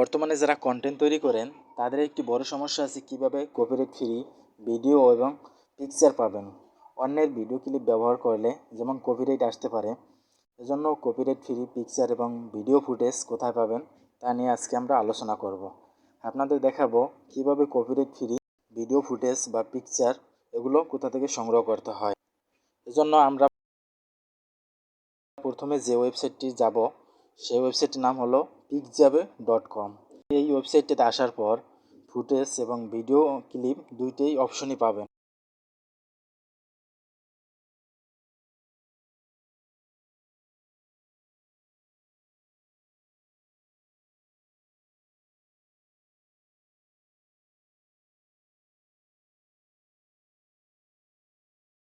বর্তমানে যারা কন্টেন্ট তৈরি করেন, তাদের একটি বড় সমস্যা আছে কীভাবে কপিরাইট ফ্রি ভিডিও এবং পিকচার পাবেন। অন্যের ভিডিও ক্লিপ ব্যবহার করলে যেমন কপিরাইট আসতে পারে এজন্য কপিরাইট ফ্রি পিকচার এবং ভিডিও ফুটেজ কোথায় পাবেন তা নিয়ে আজকে আমরা আলোচনা করব। আপনাদের দেখাবো কীভাবে কপিরাইট ফ্রি ভিডিও ফুটেজ বা পিকচার এগুলো কোথা থেকে সংগ্রহ করতে হয়। এজন্য আমরা প্রথমে যে ওয়েবসাইটটি যাব, সেই ওয়েবসাইটটির নাম হলো পিকজাবে ডট কম এই ওয়েবসাইটটিতে আসার পর ফুটেজ এবং ভিডিও ক্লিপ দুইটাই অপশনই পাবেন।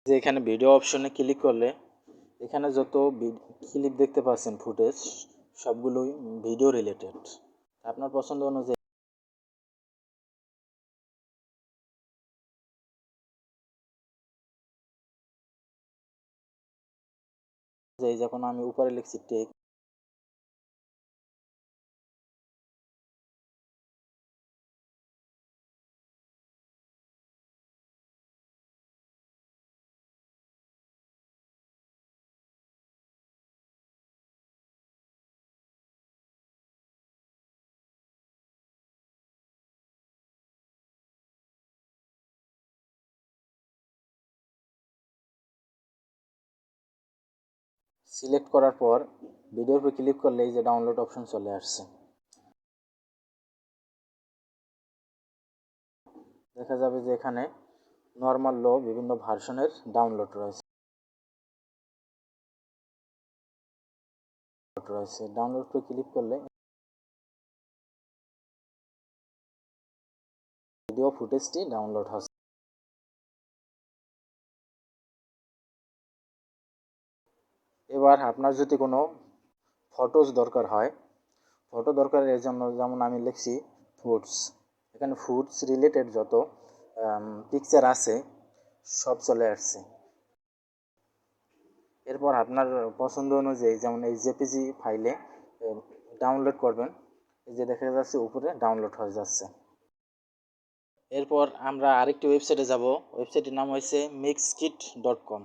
যে এখানে ভিডিও অপশনে ক্লিক করলে এখানে যত ক্লিপ দেখতে পাচ্ছেন ফুটেজ সবগুলোই ভিডিও রিলেটেড আপনার পছন্দ অনুযায়ী যখন আমি উপরে লিখছি টেক সিলেক্ট করার পর ভিডিওর উপর ক্লিক করলে এই যে ডাউনলোড অপশন চলে আসছে। দেখা যাবে যে এখানে নর্মাল লো বিভিন্ন ভার্সনের ডাউনলোড রয়েছে। রয়েছে। ডাউনলোড করে ক্লিক করলে ভিডিও ফুটেজটি ডাউনলোড হচ্ছে। এবার আপনার যদি কোনো ফটোস দরকার হয় ফটো দরকারের জন্য যেমন আমি লিখছি ফুডস এখানে ফুডস রিলেটেড যত পিকচার আছে, সব চলে আসছে। এরপর আপনার পছন্দ অনুযায়ী যেমন এই জেপিজি ফাইলে ডাউনলোড করবেন। এই যে দেখা যাচ্ছে উপরে ডাউনলোড হয়ে যাচ্ছে। এরপর আমরা আরেকটি ওয়েবসাইটে যাব। ওয়েবসাইটের নাম হয়েছে মিক্সকিট ডট কম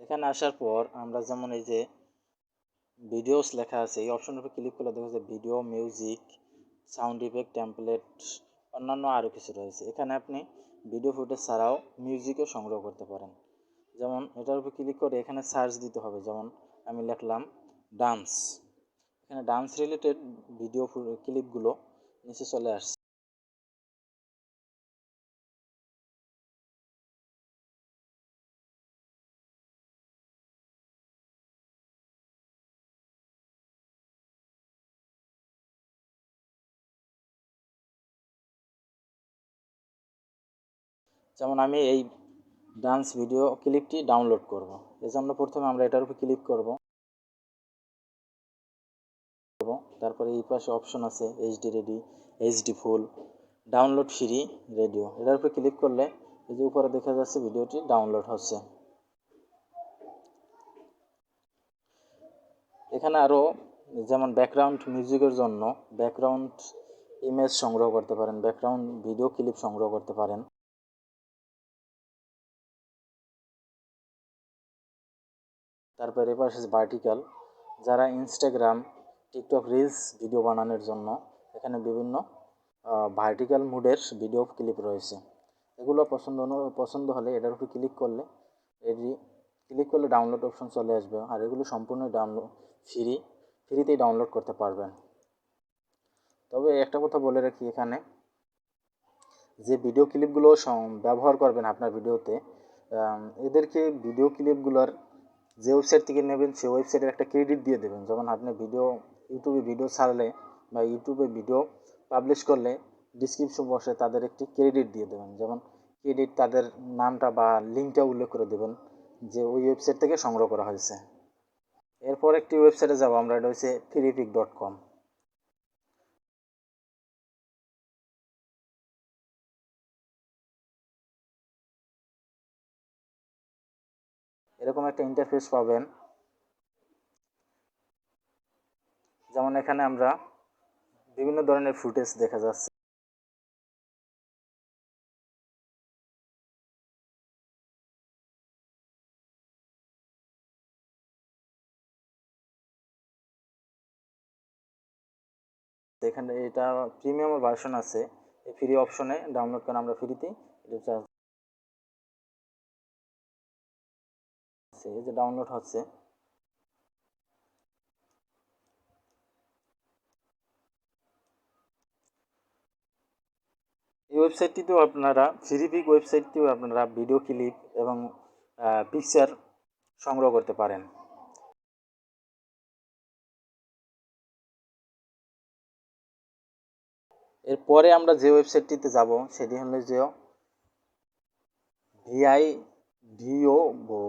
এখানে আসার পর আমরা যেমন এই যে ভিডিওস লেখা আছে, এই অপশনের উপর ক্লিক করলে দেখা যায় video music sound effect template অন্যান্য আরও কিছু রয়েছে। এখানে আপনি ভিডিও ফুটেজ ছাড়াও মিউজিকও সংগ্রহ করতে পারেন। যেমন এটার উপর ক্লিক করে এখানে সার্চ দিতে হবে। যেমন আমি লিখলাম ডান্স এখানে ডান্স রিলেটেড ভিডিও ক্লিপগুলো নিচে চলে আসছে। যেমন আমি এই ডান্স ভিডিও ক্লিপটি ডাউনলোড করব। এজন্য প্রথমে আমরা এটার উপর ক্লিক করব। তারপরে এই পাশে অপশন আছে HD ready HD full download free radio এটার উপর ক্লিক করলে এই যে উপরে দেখা যাচ্ছে ভিডিওটি ডাউনলোড হচ্ছে। এখানে আরও যেমন ব্যাকগ্রাউন্ড মিউজিকের জন্য ব্যাকগ্রাউন্ড ইমেজ সংগ্রহ করতে পারেন ব্যাকগ্রাউন্ড ভিডিও ক্লিপ সংগ্রহ করতে পারেন। তারপর এসেছে ভার্টিক্যাল যারা ইনস্টাগ্রাম টিকটক রিলস ভিডিও বানানোর জন্য এখানে বিভিন্ন ভার্টিক্যাল মুডের ভিডিও ক্লিপ রয়েছে। এগুলো পছন্দ পছন্দ হলে এটার উপর ক্লিক করলে এটি ক্লিক করলে ডাউনলোড অপশন চলে আসবে আর এগুলো সম্পূর্ণ ডাউনলোড ফ্রি ফ্রিতেই ডাউনলোড করতে পারবেন। তবে একটা কথা বলে রাখি এখানে, যে ভিডিও ক্লিপগুলো ব্যবহার করবেন আপনার ভিডিওতে এদেরকে ভিডিও ক্লিপগুলোর যে ওয়েবসাইট থেকে নেবেন, সেই ওয়েবসাইটের একটা ক্রেডিট দিয়ে দেবেন। যেমন আপনি ভিডিও ইউটিউবে ভিডিও ছাড়লে বা ইউটিউবে ভিডিও পাবলিশ করলে ডিসক্রিপশন বসে তাদের একটি ক্রেডিট দিয়ে দেবেন। যেমন ক্রেডিট তাদের নামটা বা লিঙ্কটা উল্লেখ করে দেবেন যে ওই ওয়েবসাইট থেকে সংগ্রহ করা হয়েছে। এরপর একটি ওয়েবসাইটে যাব, আমরা এটা হচ্ছে ফিরিপিক ডট কম এরকম একটা ইন্টারফেস পাবেন। যেমন এখানে আমরা বিভিন্ন ধরনের ফুটেজ দেখা যাচ্ছে। এখানে এটা প্রিমিয়াম ভার্সন আছে। ফ্রি অপশনে ডাউনলোড করে আমরা ফ্রিতেই এটা চার্জ এই যে ডাউনলোড হচ্ছে। এই ওয়েবসাইটটিতেও আপনারা ফ্রিপিক ওয়েবসাইটটিও আপনারা ভিডিও ক্লিপ এবং পিকচার সংগ্রহ করতে পারেন। এরপরে আমরা যে ওয়েবসাইটটিতে যাব, সেটি হলো যে ভিআই ভিও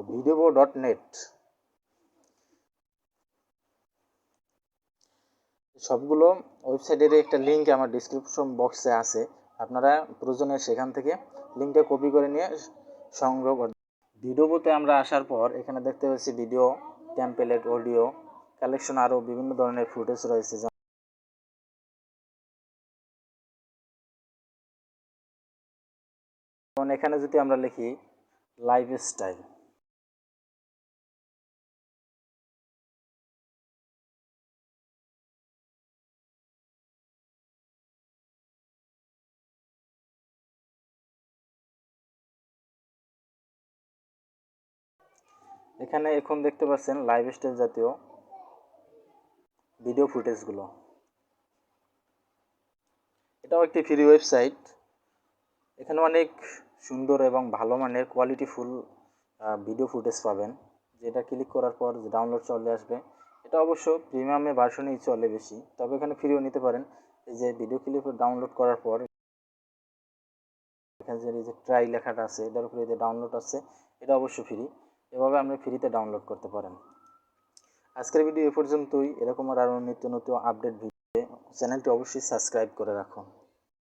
ভিডিও ডট নেট সবগুলো ওয়েবসাইটের একটা লিঙ্ক আমার ডিসক্রিপশন বক্সে আছে। আপনারা প্রয়োজনে সেখান থেকে লিঙ্কটা কপি করে নিয়ে সংগ্রহ করবেন ভিডিওতে আমরা আসার পর এখানে দেখতে পাচ্ছি ভিডিও টেম্পলেট অডিও কালেকশন আরও বিভিন্ন ধরনের ফুটেজ রয়েছে। এখানে যদি আমরা লিখি স্টাইল এখানে এখন দেখতে পাচ্ছেন লাইভ স্টাইল জাতীয় ভিডিও ফুটেজগুলো এটাও একটি ফ্রি ওয়েবসাইট এখানে অনেক সুন্দর এবং ভালো মানের কোয়ালিটি ফুল ভিডিও ফুটেজ পাবেন। যেটা ক্লিক করার পর ডাউনলোড চলে আসবে, এটা অবশ্য প্রিমিয়ামে ভার্সনেই চলে বেশি, তবে এখানে ফ্রিও নিতে পারেন। এই যে ভিডিও ক্লিপ ডাউনলোড করার পর, এখানে যে যে ট্রাই লেখাটা আছে, এটার উপরে যে ডাউনলোড আছে, এটা অবশ্য ফ্রি এভাবে আপনি ফ্রিতে ডাউনলোড করতে পারেন। আজকের ভিডিও এ পর্যন্তই। এরকম আর আরও নিত্য নতুন আপডেট ভিডিও চ্যানেলটি অবশ্যই সাবস্ক্রাইব করে রাখুন।